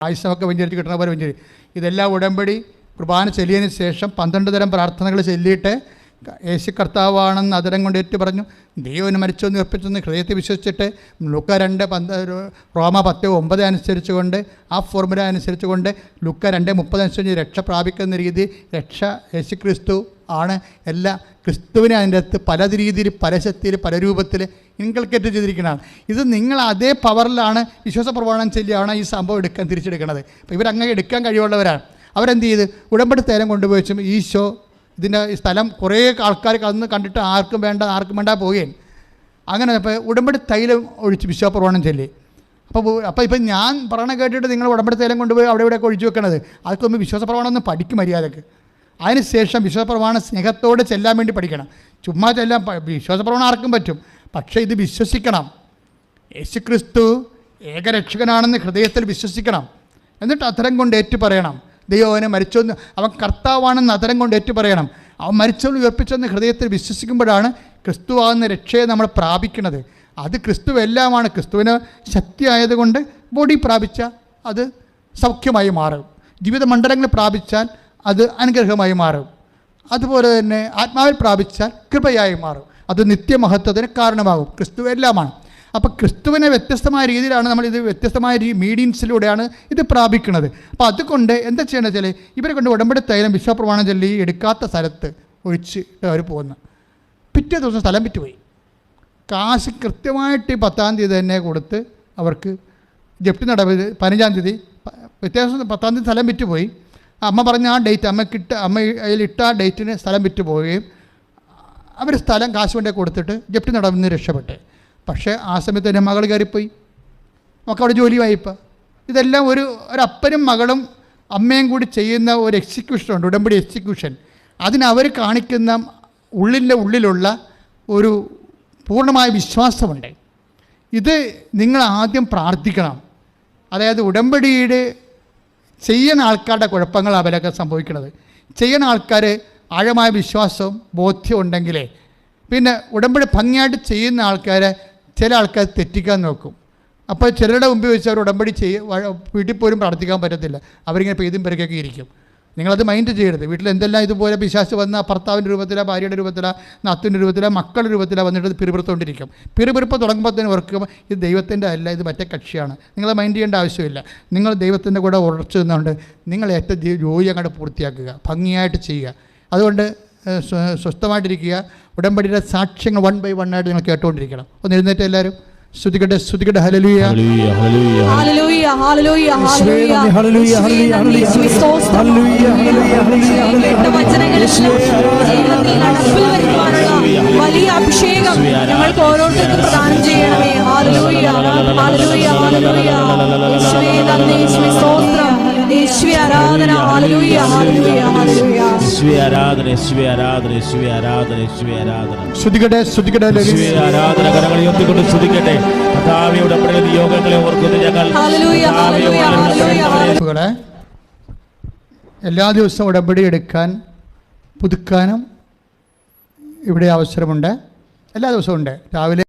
ആയുസമൊക്കെ വെഞ്ചരിച്ച് കിട്ടുന്ന പോലെ വെഞ്ചരി ഇതെല്ലാം ഉടമ്പടി കുർബാന ചെല്ലിയതിന് ശേഷം പന്ത്രണ്ട് തരം പ്രാർത്ഥനകൾ ചൊല്ലിയിട്ട് യേശു കർത്താവാണെന്ന് അതരം കൊണ്ട് ഏറ്റു പറഞ്ഞു. ദൈവന് മരിച്ചൊന്ന് ഉറപ്പിച്ചെന്ന് ഹൃദയത്തെ വിശ്വസിച്ചിട്ട് ലുക്ക രണ്ട് പന്ത് റോമ പത്ത് ഒമ്പത് അനുസരിച്ചുകൊണ്ട് ആ ഫോർമുല അനുസരിച്ചുകൊണ്ട് ലുക്ക രണ്ട് മുപ്പത് അനുസരിച്ച് രക്ഷ പ്രാപിക്കുന്ന രീതി രക്ഷ യേശു ക്രിസ്തു ആണ്. എല്ലാ ക്രിസ്തുവിനെ അതിന്റെ അകത്ത് പല രീതിയിൽ പല ശക്തിയിൽ പല രൂപത്തിൽ ഇൻകൾക്കേറ്റ് ചെയ്തിരിക്കുന്നതാണ് ഇത് നിങ്ങൾ അതേ പവറിലാണ് വിശ്വാസ പ്രമാണം ചെല്ലിയാണ് ഈ സംഭവം എടുക്കാൻ തിരിച്ചെടുക്കുന്നത് അപ്പോൾ ഇവരങ്ങനെ എടുക്കാൻ കഴിവുള്ളവരാണ്. അവരെന്ത് ചെയ്ത്? ഉടമ്പടി തേരം കൊണ്ടുപോയിച്ചും ഈശോ ഇതിന്റെ സ്ഥലം കുറേ ആൾക്കാർ അന്ന് കണ്ടിട്ട് ആർക്കും വേണ്ട ആർക്കും വേണ്ട പോവുകയും അങ്ങനെ ഇപ്പോൾ ഉടമ്പടി തൈലം ഒഴിച്ച് വിശ്വാസപ്രമാണം ചൊല്ലി. അപ്പോൾ അപ്പോൾ ഇപ്പം ഞാൻ പറയണ കേട്ടിട്ട് നിങ്ങൾ ഉടമ്പടി തൈലം കൊണ്ടുപോയി അവിടെ ഇവിടെയൊക്കെ ഒഴിച്ചു വെക്കണത്. അതൊക്കെ മുമ്പ് വിശ്വാസപ്രവണം ഒന്ന് പഠിക്കും മര്യാദയ്ക്ക്. അതിനുശേഷം വിശ്വപ്രമാണം സ്നേഹത്തോടെ ചെല്ലാൻ വേണ്ടി പഠിക്കണം. ചുമ്മാ ചെല്ലാൻ വിശ്വാസപ്രമാണം ആർക്കും പറ്റും. പക്ഷേ ഇത് വിശ്വസിക്കണം. യേശുക്രിസ്തു ഏകരക്ഷകനാണെന്ന് ഹൃദയത്തിൽ വിശ്വസിക്കണം. എന്നിട്ട് അത്തരം കൊണ്ട് ഏറ്റു പറയണം. ദൈവം അവനെ മരിച്ചെന്ന് അവൻ കർത്താവാണെന്ന് അത്തരം കൊണ്ട് ഏറ്റു പറയണം. അവൻ മരിച്ചവൻ ഉയർപ്പിച്ചെന്ന് ഹൃദയത്തിൽ വിശ്വസിക്കുമ്പോഴാണ് ക്രിസ്തുവാകുന്ന രക്ഷയെ നമ്മൾ പ്രാപിക്കുന്നത്. അത് ക്രിസ്തു എല്ലാമാണ് ക്രിസ്തുവിന് ശക്തി ആയതുകൊണ്ട് ബോഡി പ്രാപിച്ച അത് സൗഖ്യമായി മാറും. ജീവിത മണ്ഡലങ്ങൾ പ്രാപിച്ചാൽ അത് അനുഗ്രഹമായി മാറും. അതുപോലെ തന്നെ ആത്മാവിൽ പ്രാപിച്ചാൽ കൃപയായി മാറും. അത് നിത്യമഹത്വത്തിന് കാരണമാകും. ക്രിസ്തു എല്ലാമാണ്. അപ്പോൾ ക്രിസ്തുവിനെ വ്യത്യസ്തമായ രീതിയിലാണ് നമ്മൾ ഇത് വ്യത്യസ്തമായ രീ ഇത് പ്രാപിക്കുന്നത്. അപ്പോൾ അതുകൊണ്ട് എന്താ ചെയ്യണമെന്ന് വെച്ചാൽ ഇവരെ കൊണ്ട് ഉടമ്പടി തൈലം വിശ്വപ്രമാണം ചൊല്ലി എടുക്കാത്ത സ്ഥലത്ത് ഒഴിച്ചിട്ട് അവർ പോകുന്നു പിറ്റേ ദിവസം സ്ഥലം വിറ്റുപോയി. കാശ് കൃത്യമായിട്ട് പത്താം തീയതി തന്നെ കൊടുത്ത് അവർക്ക് ജപ്തി നടപടി പതിനഞ്ചാം തീയതി വ്യത്യാസം പത്താം തീയതി സ്ഥലം വിറ്റുപോയി. അമ്മ പറഞ്ഞ ആ ഡേറ്റ് അമ്മക്കിട്ട് അമ്മ അതിലിട്ട ആ ഡേറ്റിന് സ്ഥലം വിറ്റ് പോവുകയും അവർ സ്ഥലം കാശ് വേണ്ടി കൊടുത്തിട്ട് ജപ്തി നടന്ന് രക്ഷപ്പെട്ട്. പക്ഷേ ആ സമയത്ത് എന്റെ മകൾ കയറിപ്പോയി. നമുക്ക് അവിടെ ജോലിയായി ഇപ്പം. ഇതെല്ലാം ഒരു ഒരപ്പനും മകളും അമ്മയും കൂടി ചെയ്യുന്ന ഒരു എക്സിക്യൂഷൻ ഉണ്ട് ഉടമ്പടി എക്സിക്യൂഷൻ അതിനവർ കാണിക്കുന്ന ഉള്ളിന്റെ ഉള്ളിലുള്ള ഒരു പൂർണമായ വിശ്വാസമുണ്ട്. ഇത് നിങ്ങൾ ആദ്യം പ്രാർത്ഥിക്കണം. അതായത് ഉടമ്പടിയുടെ ചെയ്യുന്ന ആൾക്കാരുടെ കുഴപ്പങ്ങൾ അവരൊക്കെ സംഭവിക്കുന്നത് ചെയ്യുന്ന ആൾക്കാർ ആഴമായ വിശ്വാസവും ബോധ്യവും ഉണ്ടെങ്കിലേ പിന്നെ ഉടമ്പടി ഭംഗിയായിട്ട് ചെയ്യുന്ന ആൾക്കാരെ ചില ആൾക്കാർ തെറ്റിക്കാൻ നോക്കും. അപ്പോൾ ചിലരുടെ മുമ്പ് വെച്ച് അവർ ഉടമ്പടി ചെയ്യ വീട്ടിൽ പോലും പ്രാർത്ഥിക്കാൻ പറ്റത്തില്ല. അവരിങ്ങനെ പെയ്തും പെരക്കൊക്കെ ഇരിക്കും. നിങ്ങളത് മൈൻഡ് ചെയ്യരുത്. വീട്ടിൽ എന്തെല്ലാം ഇതുപോലെ പിശാശ് വന്ന ഭർത്താവിന്റെ രൂപത്തിലാണ് ഭാര്യയുടെ രൂപത്തിലാണ് നാത്തിന്റെ രൂപത്തിലാണ് മക്കളുടെ രൂപത്തിലാണ് വന്നിട്ട് പിറുപിറുത്തുകൊണ്ടിരിക്കും പിറുപിറുപ്പ് തുടങ്ങുമ്പോൾ തന്നെ ഓർക്കുക ഇത് ദൈവത്തിന്റെ അല്ല ഇത് മറ്റേ കക്ഷിയാണ്. നിങ്ങൾ മൈൻഡ് ചെയ്യേണ്ട ആവശ്യമില്ല. നിങ്ങൾ ദൈവത്തിന്റെ കൂടെ ഉറച്ചു നിന്നുകൊണ്ട് നിങ്ങൾ ഏറ്റവും ജോലി അങ്ങോട്ട് പൂർത്തിയാക്കുക. ഭംഗിയായിട്ട് ചെയ്യുക. അതുകൊണ്ട് സ്വസ്ഥമായിട്ടിരിക്കുക. ഉടമ്പടിയുടെ സാക്ഷ്യങ്ങൾ വൺ ബൈ വൺ ആയിട്ട് നിങ്ങൾ കേട്ടുകൊണ്ടിരിക്കണം. ഒന്ന് എഴുന്നേറ്റ് എല്ലാവരും. ശ്രുതികട്ടെ ശ്രുതികട്ടെ ഹലലുയ ജീവിതത്തിൽ നടപ്പിൽ വരുവാനുള്ള വലിയ അഭിഷേകം ഞങ്ങൾക്ക് ഓരോരുത്തർക്കും പ്രദാനം ചെയ്യണമേ. ഹാലലൂയ ഹാലലൂയ ഹാലലൂയ യേശുവേ നന്ദി യേശുവേ സ്തോത്രം. യേശുവേ ആരാധന. ഹാലലൂയ ഹാലലൂയ ഹാലലൂയ യേശുവേ ആരാധന യേശുവേ ആരാധന യേശുവേ ആരാധന യേശുവേ ആരാധന ശ്രുതികട്ടെ ശ്രുതികട്ടെ യേശുവേ ഉയർത്തിക്കൊണ്ട് ഓർക്കുന്ന ഞങ്ങൾ. എല്ലാ ദിവസവും ഉടമ്പടി എടുക്കാൻ പുതുക്കാനും ഇവിടെ അവസരമുണ്ട്. എല്ലാ ദിവസവും ഉണ്ട്. രാവിലെ